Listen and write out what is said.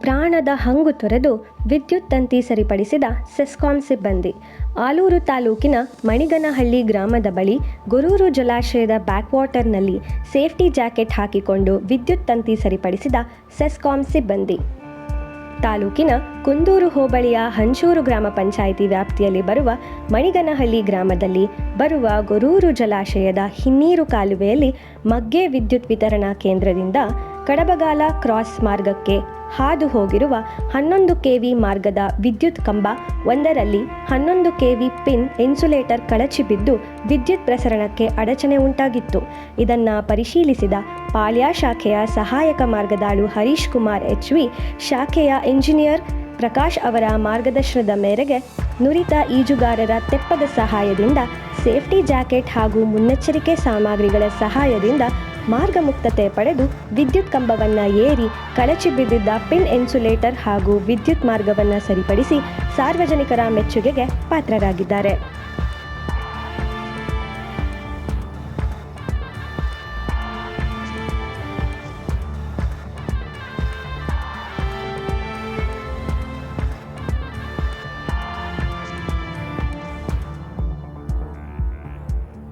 ಪ್ರಾಣದ ಹಂಗು ತೊರೆದು ವಿದ್ಯುತ್ ತಂತಿ ಸರಿಪಡಿಸಿದ ಸೆಸ್ಕಾಂ ಸಿಬ್ಬಂದಿ. ಆಲೂರು ತಾಲೂಕಿನ ಮಣಿಗನಹಳ್ಳಿ ಗ್ರಾಮದ ಬಳಿ ಗೊರೂರು ಜಲಾಶಯದ ಬ್ಯಾಕ್ವಾಟರ್ನಲ್ಲಿ ಸೇಫ್ಟಿ ಜಾಕೆಟ್ ಹಾಕಿಕೊಂಡು ವಿದ್ಯುತ್ ತಂತಿ ಸರಿಪಡಿಸಿದ ಸೆಸ್ಕಾಂ ಸಿಬ್ಬಂದಿ. ತಾಲೂಕಿನ ಕುಂದೂರು ಹೋಬಳಿಯ ಹಂಚೂರು ಗ್ರಾಮ ಪಂಚಾಯಿತಿ ವ್ಯಾಪ್ತಿಯಲ್ಲಿ ಬರುವ ಮಣಿಗನಹಳ್ಳಿ ಗ್ರಾಮದಲ್ಲಿ ಬರುವ ಗೊರೂರು ಜಲಾಶಯದ ಹಿನ್ನೀರು ಕಾಲುವೆಯಲ್ಲಿ ಮಗ್ಗೆ ವಿದ್ಯುತ್ ವಿತರಣಾ ಕೇಂದ್ರದಿಂದ ಕಡಬಗಾಲ ಕ್ರಾಸ್ ಮಾರ್ಗಕ್ಕೆ ಹಾದು ಹೋಗಿರುವ ಹನ್ನೊಂದು ಕೆವಿ ಮಾರ್ಗದ ವಿದ್ಯುತ್ ಕಂಬ ಒಂದರಲ್ಲಿ ಹನ್ನೊಂದು ಕೆವಿ ಪಿನ್ ಇನ್ಸುಲೇಟರ್ ಕಳಚಿ ಬಿದ್ದು ವಿದ್ಯುತ್ ಪ್ರಸರಣಕ್ಕೆ ಅಡಚಣೆ ಉಂಟಾಗಿತ್ತು. ಇದನ್ನು ಪರಿಶೀಲಿಸಿದ ಪಾಳ್ಯ ಶಾಖೆಯ ಸಹಾಯಕ ಮಾರ್ಗದಾಳು ಹರೀಶ್ ಕುಮಾರ್ ಎಚ್ ವಿ, ಶಾಖೆಯ ಇಂಜಿನಿಯರ್ ಪ್ರಕಾಶ್ ಅವರ ಮಾರ್ಗದರ್ಶನದ ಮೇರೆಗೆ ನುರಿತ ಈಜುಗಾರರ ತೆಪ್ಪದ ಸಹಾಯದಿಂದ ಸೇಫ್ಟಿ ಜಾಕೆಟ್ ಹಾಗೂ ಮುನ್ನೆಚ್ಚರಿಕೆ ಸಾಮಗ್ರಿಗಳ ಸಹಾಯದಿಂದ ಮಾರ್ಗ ಮುಕ್ತತೆ ಪಡೆದು ವಿದ್ಯುತ್ ಕಂಬವನ್ನು ಏರಿ ಕಳಚಿ ಬಿದ್ದಿದ್ದ ಪಿನ್ ಇನ್ಸುಲೇಟರ್ ಹಾಗೂ ವಿದ್ಯುತ್ ಮಾರ್ಗವನ್ನು ಸರಿಪಡಿಸಿ ಸಾರ್ವಜನಿಕರ ಮೆಚ್ಚುಗೆಗೆ ಪಾತ್ರರಾಗಿದ್ದಾರೆ.